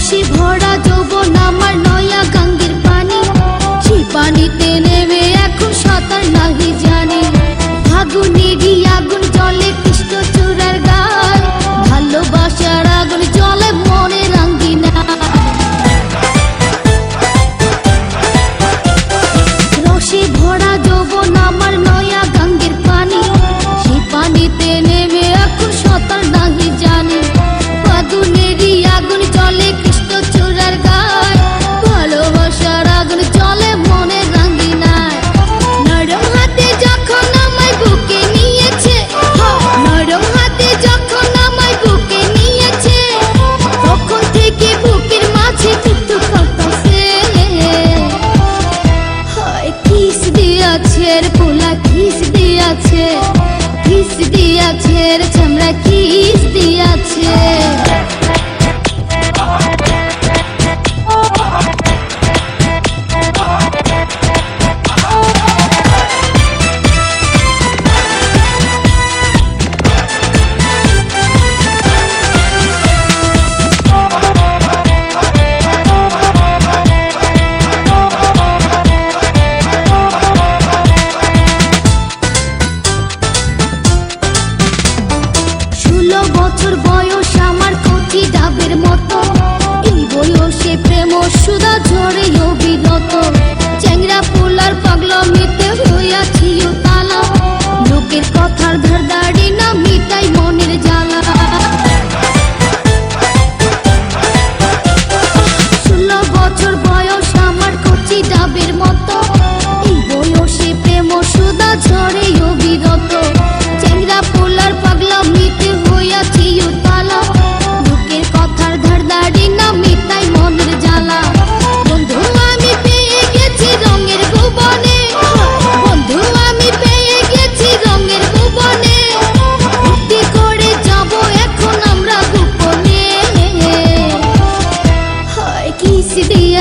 রসে ভরা যৌবন আমার নয়া গাঙ্গের পানি সে পানিতে নেমে এখন সাঁতার নাহি জানি। আগুনেরই আগুন দিয়াছে রে চামড়া কিস দিয়াছে বয়স আমার কচি ডাবের মতো। এই বয়সে প্রেম সুদা ঝরে অবিরত